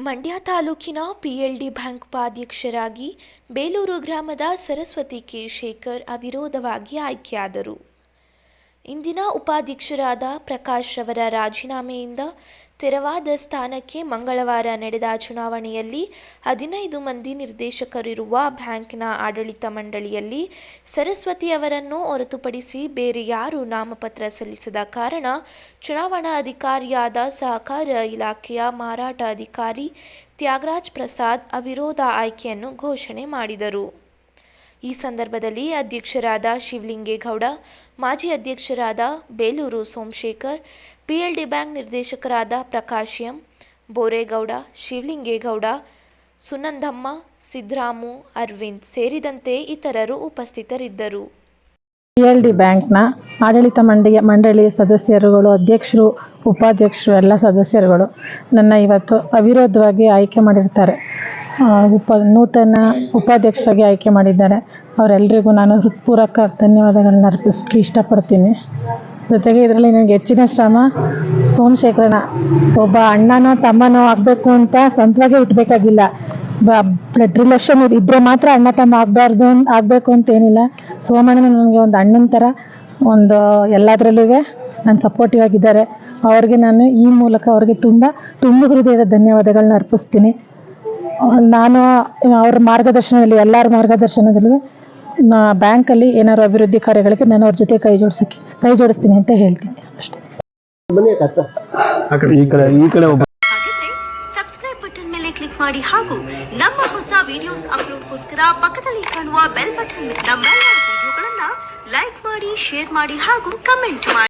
ಮಂಡ್ಯ ತಾಲೂಕಿನ PLD bank ಉಪಾಧ್ಯಕ್ಷರಾಗಿ ಬೇಲೂರು ಗ್ರಾಮದ ಸರಸ್ವತಿ ಕೆ. ಶೇಖರ್ ಅವಿರೋಧವಾಗಿ ಆಯ್ಕೆಯಾದರು. ಇಂದಿನ ಉಪಾಧ್ಯಕ್ಷರಾದ ಪ್ರಕಾಶ್ ಅವರ ರಾಜೀನಾಮೆಯಿಂದ ತೆರವಾದ ಸ್ಥಾನಕ್ಕೆ ಮಂಗಳವಾರ ನಡೆದ ಚುನಾವಣೆಯಲ್ಲಿ ಹದಿನೈದು ಮಂದಿ ನಿರ್ದೇಶಕರಿರುವ ಬ್ಯಾಂಕ್ನ ಆಡಳಿತ ಮಂಡಳಿಯಲ್ಲಿ ಸರಸ್ವತಿ ಅವರನ್ನು ಹೊರತುಪಡಿಸಿ ಬೇರೆ ಯಾರೂ ನಾಮಪತ್ರ ಸಲ್ಲಿಸದ ಕಾರಣ ಚುನಾವಣಾ ಅಧಿಕಾರಿಯಾದ ಸಹಕಾರ ಇಲಾಖೆಯ ಮಾರಾಟ ಅಧಿಕಾರಿ ತ್ಯಾಗರಾಜ್ ಪ್ರಸಾದ್ ಅವಿರೋಧ ಆಯ್ಕೆಯನ್ನು ಘೋಷಣೆ ಮಾಡಿದರು. ಈ ಸಂದರ್ಭದಲ್ಲಿ ಅಧ್ಯಕ್ಷರಾದ ಶಿವಲಿಂಗೇಗೌಡ, ಮಾಜಿ ಅಧ್ಯಕ್ಷರಾದ ಬೇಲೂರು ಸೋಮಶೇಖರ್, ಪಿಎಲ್ಡಿ ಬ್ಯಾಂಕ್ ನಿರ್ದೇಶಕರಾದ ಪ್ರಕಾಶ್ ಎಂ, ಬೋರೇಗೌಡ, ಶಿವಲಿಂಗೇಗೌಡ, ಸುನಂದಮ್ಮ ಸಿದ್ರಾಮು ಅರವಿಂದ್ ಸೇರಿದಂತೆ ಇತರರು ಉಪಸ್ಥಿತರಿದ್ದರು. ಪಿ ಎಲ್ ಡಿ ಬ್ಯಾಂಕ್ನ ಆಡಳಿತ ಮಂಡಳಿಯ ಮಂಡಳಿಯ ಸದಸ್ಯರುಗಳು, ಅಧ್ಯಕ್ಷರು, ಉಪಾಧ್ಯಕ್ಷರು, ಎಲ್ಲ ಸದಸ್ಯರುಗಳು ನನ್ನ ಇವತ್ತು ಅವಿರೋಧವಾಗಿ ಆಯ್ಕೆ ಮಾಡಿರ್ತಾರೆ. ಉಪ, ನೂತನ ಉಪಾಧ್ಯಕ್ಷರಾಗಿ ಆಯ್ಕೆ ಮಾಡಿದ್ದಾರೆ. ಅವರೆಲ್ಲರಿಗೂ ನಾನು ಹೃತ್ಪೂರ್ವಕ ಧನ್ಯವಾದಗಳನ್ನ ಅರ್ಪಿಸಲಿಕ್ಕೆ ಇಷ್ಟಪಡ್ತೀನಿ. ಜೊತೆಗೆ ಇದರಲ್ಲಿ ನನಗೆ ಹೆಚ್ಚಿನ ಶ್ರಮ ಸೋಮಶೇಖರನ. ಒಬ್ಬ ಅಣ್ಣನೋ ತಮ್ಮನೋ ಆಗಬೇಕು ಅಂತ ಸ್ವಂತವಾಗೇ ಇಟ್ಬೇಕಾಗಿಲ್ಲ ಬ್ಲಡ್ ರಿಲೇಷನ್ ಇದ್ರೆ ಮಾತ್ರ ಅಣ್ಣ ತಮ್ಮ ಆಗಬಾರ್ದು ಆಗಬೇಕು ಅಂತ ಏನಿಲ್ಲ ಸೋಮಣ್ಣ ನನಗೆ ಒಂದು ಅಣ್ಣನ ಥರ, ಒಂದು ಎಲ್ಲದರಲ್ಲೂ ನಾನು ಸಪೋರ್ಟಿವ್ ಆಗಿದ್ದಾರೆ. ಅವ್ರಿಗೆ ನಾನು ಈ ಮೂಲಕ ಅವ್ರಿಗೆ ತುಂಬ ತುಂಬ ಹೃದಯದ ಧನ್ಯವಾದಗಳನ್ನ ಅರ್ಪಿಸ್ತೀನಿ. ನಾನು ಅವ್ರ ಮಾರ್ಗದರ್ಶನದಲ್ಲಿ ಎಲ್ಲರ ಮಾರ್ಗದರ್ಶನದಲ್ಲಿ ನಾ ಬ್ಯಾಂಕಲ್ಲಿ ಏನಾದ್ರು ಅಭಿವೃದ್ಧಿ ಕಾರ್ಯಗಳಿಗೆ ನಾನು ಅವ್ರ ಜೊತೆ ಕೈ ಜೋಡಿಸೋಕ್ಕೆ ಕೈ ಜೋಡಿಸ್ತೀನಿ ಅಂತ ಹೇಳ್ತೀನಿ ಅಷ್ಟೇ. ಈ ಕಡೆ ಈ ಕಡೆ ಒಬ್ಬ ಹಾಗಿದ್ರೆ ಸಬ್ಸ್ಕ್ರೈಬ್ ಬಟನ್ ಮೇಲೆ ಕ್ಲಿಕ್ ಮಾಡಿ ಹಾಗೂ ನಮ್ಮ ಹೊಸ ವಿಡಿಯೋಸ್ ಅಪ್ಲೋಡ್ಗೋಸ್ಕರ ಪಕ್ಕದಲ್ಲಿ ಕಾಣುವ ಬೆಲ್ ಬಟನ್ ನಮ್ಮೆಲ್ಲ ವಿಡಿಯೋಗಳನ್ನ ಲೈಕ್ ಮಾಡಿ ಶೇರ್ ಮಾಡಿ ಹಾಗೂ ಕಮೆಂಟ್ ಮಾಡಿ.